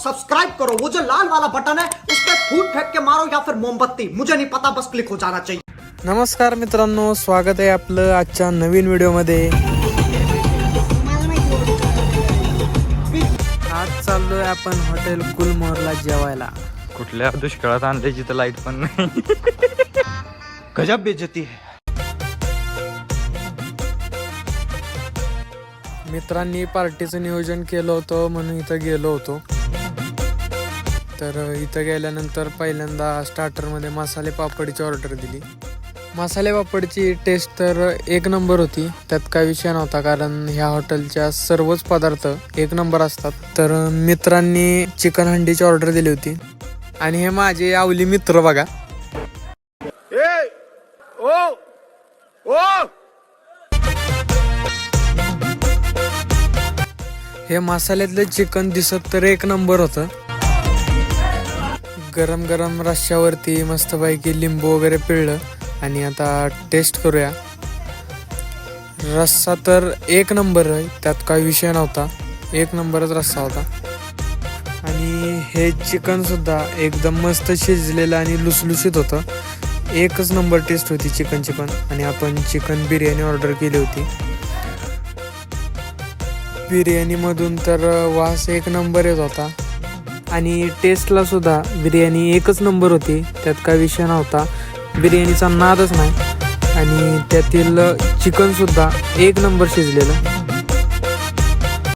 Subscribe करो। वो जो लाल वाला बटन है उस पर फूट फेंक के मारो या फिर मोमबत्ती। मुझे नहीं पता बस क्लिक हो जाना चाहिए। नमस्कार मित्रांनो स्वागत आहे आपलं आजच्या नवीन व्हिडिओमध्ये. आज चाललोय आपण हॉटेल गुलमोहरला जेवायला. कुठल्या दुष्काळात आणले जिथं लाइट पण नाही. गजब बेइज्जती है मित्रांनी पार्टीचं नियोजन केलं होतं म्हणून इथं गेलो होतो. तर इथं गेल्यानंतर पहिल्यांदा स्टार्टरमध्ये मसाले पापडीची ऑर्डर दिली. मसाले पापडची टेस्ट तर एक नंबर होती. त्यात काही विषय नव्हता कारण ह्या हॉटेलच्या सर्वच पदार्थ एक नंबर असतात. तर मित्रांनी चिकन हंडीची ऑर्डर दिली होती. आणि हे माझे आवली मित्र बघा. हे मसाल्यातलं चिकन दिसत तर एक नंबर होतं. गरम गरम रश्श्यावरती मस्तपैकी लिंबू वगैरे पिळलं आणि आता टेस्ट करूया. रस्सा तर एक नंबर आहे त्यात काही विषय नव्हता. एक नंबरच रस्सा होता. आणि हे चिकनसुद्धा एकदम मस्त शिजलेलं आणि लुसलुशीत होतं. एकच नंबर टेस्ट होती चिकनची पण. आणि आपण चिकन बिर्याणी ऑर्डर केली होती. बिर्याणीमधून तर वास एक नंबर येत होता. आणि टेस्टला सुद्धा बिर्याणी एकच नंबर होती. त्यात काही विषय नव्हता. बिर्याणीचा नादच नाही. आणि त्यातील चिकनसुद्धा एक नंबर शिजलेलं.